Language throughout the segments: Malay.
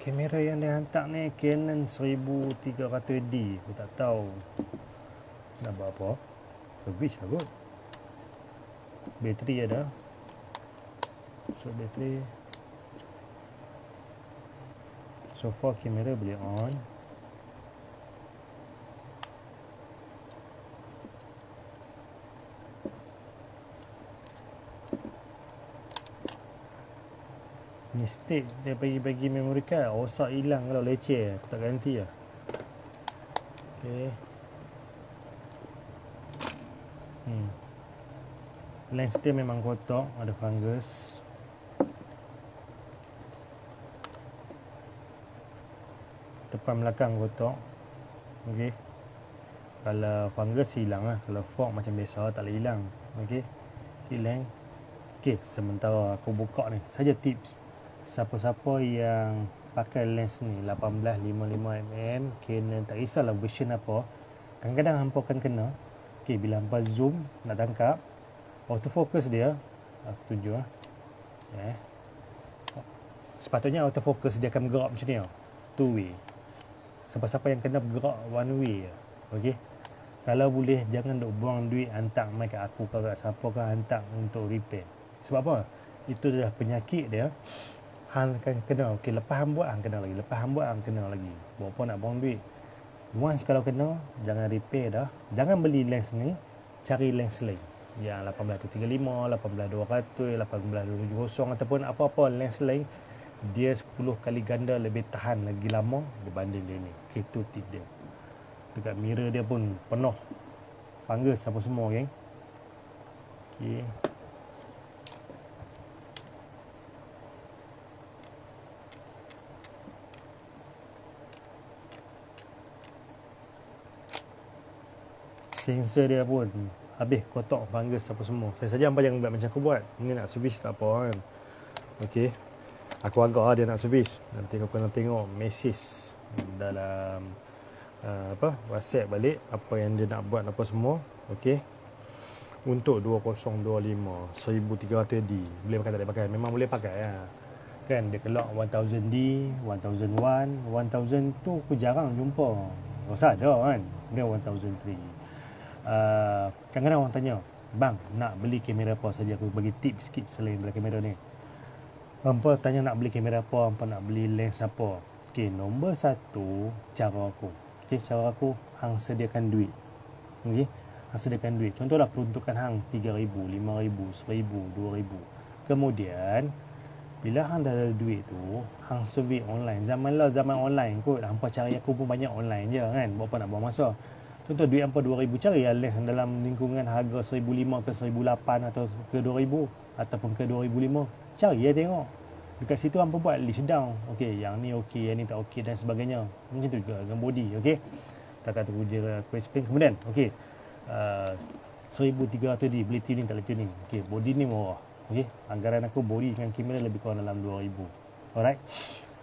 kamera yang dia hantar ni Canon 1300D aku tak tahu. Nak buat apa? Service lah kot. Bateri ada. So bateri. So far kamera boleh on mistake dia bagi-bagi memory card rosak hilang kalau leceh aku tak ganti lah. Ok hmm. lens dia memang kotak ada fungus. Depan belakang kotak ok kalau fungus hilang lah kalau fog macam biasa tak boleh hilang. Ok hilang ok sementara aku buka ni saja tips siapa-siapa yang pakai lens ni 18-55mm Canon tak kisahlah version apa kadang-kadang hampa akan kena. Okay, bila hampa zoom nak tangkap autofocus dia aku tunjuk lah eh. sepatutnya autofocus dia akan bergerak macam ni oh. two way. Siapa-siapa yang kena bergerak one way okay. kalau boleh jangan duk buang duit hantar mic kat aku ke kat siapa ke hantar untuk repair. Sebab apa? Itu adalah penyakit dia hang akan kena okey lepas hang buat hang kena lagi. Lepas hang buat hang kena lagi. Buat apa nak buang duit. Once kalau kena jangan repair dah. Jangan beli lens ni cari lens lain. Yang 18-35, 18-200, 18-270 ataupun apa-apa lens lain dia 10 kali ganda lebih tahan lagi lama berbanding dia ni. Okay, itu tip dia. Dekat mirror dia pun penuh. Fungus apa semua geng. Okay. Sensor dia pun habis kotak fungus apa semua. Saya saja hampa jangan buat macam aku buat. Ni nak servis tak apa kan? Okey, aku agak lah dia nak servis. Nanti kau kena tengok message dalam uh, apa whatsapp balik apa yang dia nak buat apa semua. Okey, untuk 2025 1300D boleh pakai tak? Boleh pakai. Memang boleh pakai ya. kan dia kelak 1000D 1001 1000 tu aku jarang jumpa. Rasa ada kan? Dia 1003 Uh, kadang-kadang orang tanya bang nak beli kamera apa saja aku bagi tip sikit selain beli kamera ni. Hampa tanya nak beli kamera apa hampa nak beli lens apa? Okey nombor satu cara aku. Okey cara aku hang sediakan duit. Okey hang sediakan duit. Contohlah peruntukan hang 3000 5000 1000 2000 kemudian bila hang dah ada duit tu hang survey online. Zaman lah zaman online kot. Hampa cari aku pun banyak online je kan buat apa nak buang masa Contoh duit hampa 2000 cari lens dalam lingkungan harga 1005 ke 1008 atau ke 2000 ataupun ke 2005. Cari ya tengok. Dekat situ hampa buat list down. Okey, yang ni okey, yang ni tak okey dan sebagainya. Macam tu juga dengan body, okey. Tak kata aku je aku explain kemudian. Okey. Uh, 1300 di beli tuning tak boleh tuning. Okey, body ni murah. Okey, anggaran aku body dengan kamera lebih kurang dalam 2000. Alright.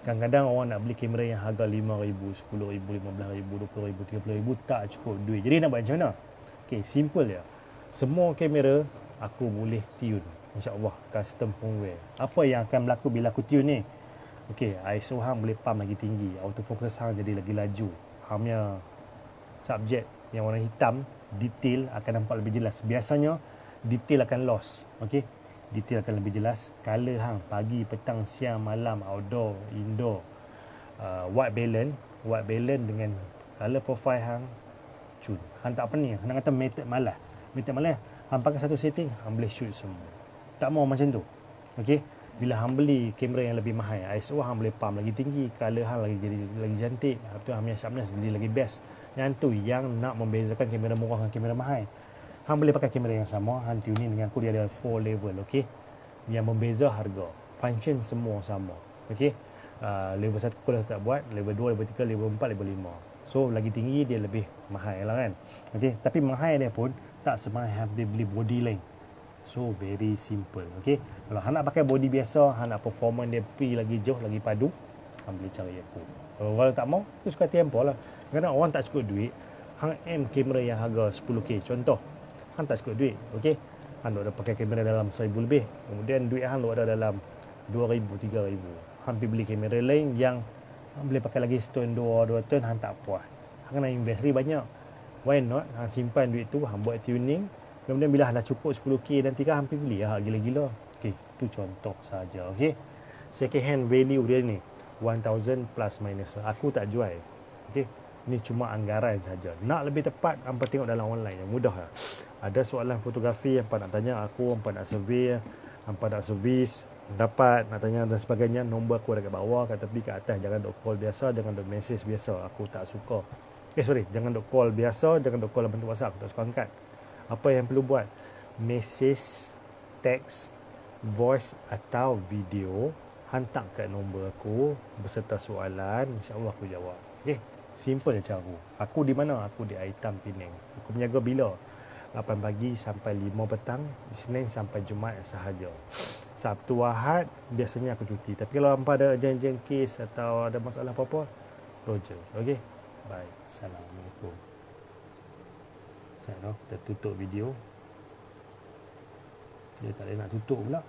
Kadang-kadang orang nak beli kamera yang harga RM5,000, RM10,000, RM15,000, RM20,000, RM30,000 tak cukup duit. Jadi nak buat macam mana? Okay, simple je. Semua kamera aku boleh tune. InsyaAllah, custom firmware. Apa yang akan berlaku bila aku tune ni? Okay, ISO hang boleh pump lagi tinggi. Autofocus hang jadi lagi laju. Hangnya subjek yang warna hitam, detail akan nampak lebih jelas. Biasanya, detail akan loss. Okay, detail akan lebih jelas color hang pagi petang siang malam outdoor indoor. Uh, white balance white balance dengan color profile hang cun. Hang tak pening hang kata method malas. Method malas hang pakai satu setting hang boleh shoot semua. Tak mau macam tu. Okey bila hang beli kamera yang lebih mahal ISO hang boleh pump lagi tinggi color hang lagi jadi lagi cantik. Apa tu hang punya sharpness jadi lagi best. Yang tu yang nak membezakan kamera murah dengan kamera mahal Hang boleh pakai kamera yang sama, hang tuning dengan aku dia ada 4 level, okey. Yang membeza harga. Function semua sama. Okey. Uh, level 1 aku dah tak buat, level 2, level 3, level 4, level 5. So lagi tinggi dia lebih mahal lah kan. Okey, tapi mahal dia pun tak semahal dia beli body lain. So very simple, okey. Kalau hang nak pakai body biasa, hang nak performance dia pergi lagi jauh, lagi padu, hang boleh cari aku. Kalau tak mau, tu suka tempo lah. Kadang orang tak cukup duit, hang M kamera yang harga 10k. Contoh, hang tak cukup duit okey? Hang ada pakai kamera dalam 1000 lebih. Kemudian duit hang ada dalam 2000 3000 hang pergi beli kamera lain yang boleh pakai lagi setahun dua dua tahun hang tak puas. Hang nak invest lagi banyak. Why not? Hang simpan duit tu hang buat tuning. Kemudian bila hang dah cukup 10k nanti kan hampir beli. Lah gila-gila. Okey tu contoh saja okey? Second hand value dia ni 1000 plus minus. Aku tak jual okey ni cuma anggaran saja. Nak lebih tepat hangpa tengok dalam online yang mudah. Lah. ada soalan fotografi yang nak tanya aku hangpa nak survey hangpa nak servis dapat nak tanya dan sebagainya nombor aku ada kat bawah kat tepi kat atas. Jangan dok call biasa jangan dok message biasa. Aku tak suka. Eh sorry jangan dok call biasa jangan dok call bentuk WhatsApp. Aku tak suka angkat. Apa yang perlu buat? Message text voice atau video hantar kat nombor aku beserta soalan. Insyaallah aku jawab. Okey simple cara aku aku di mana aku di Aitam Penang aku menjaga bila 8 pagi sampai 5 petang Isnin sampai Jumaat sahaja Sabtu Ahad biasanya aku cuti. Tapi kalau hampa ada urgent-urgent case atau ada masalah apa-apa, Roger. Okey? Bye. Assalamualaikum. Saya dah tutup video. Dia tak boleh nak tutup pula.